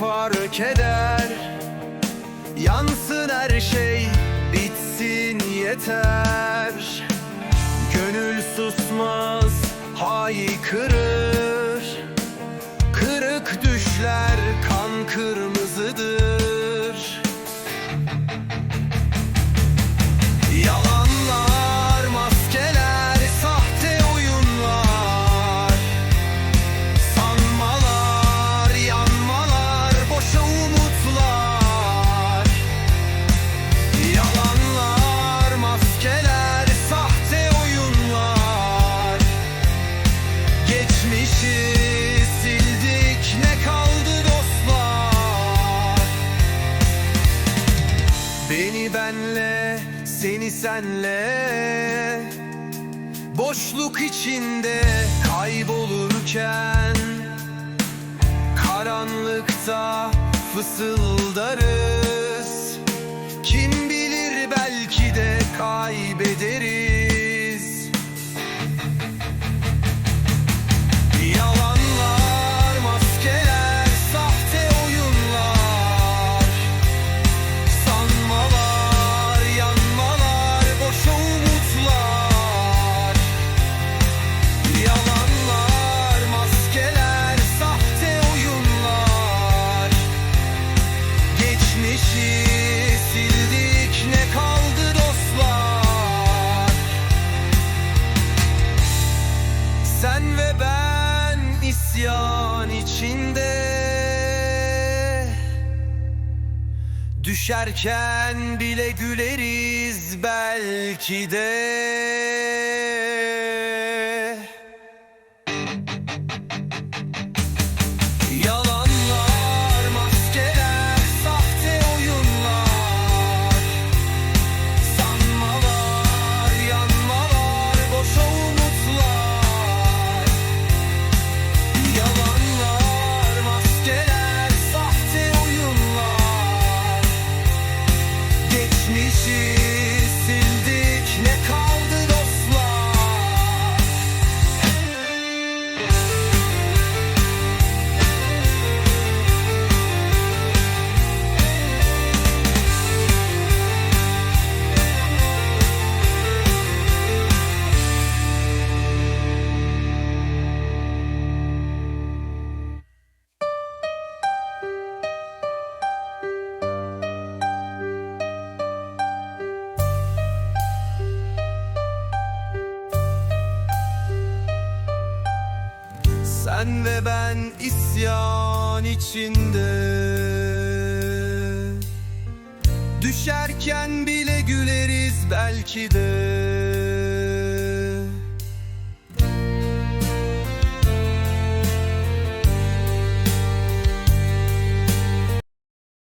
fark eder. Yansın her şey bitsin yeter. Gönül susmaz haykırır Kırık düşler kan kırmızıdır senle. Boşluk içinde kaybolurken Karanlıkta fısıldarız. Kim bilir belki de kaybederiz isyan içinde. Düşerken bile güleriz belki de she Sen ve ben isyan içinde. Düşerken bile güleriz belki de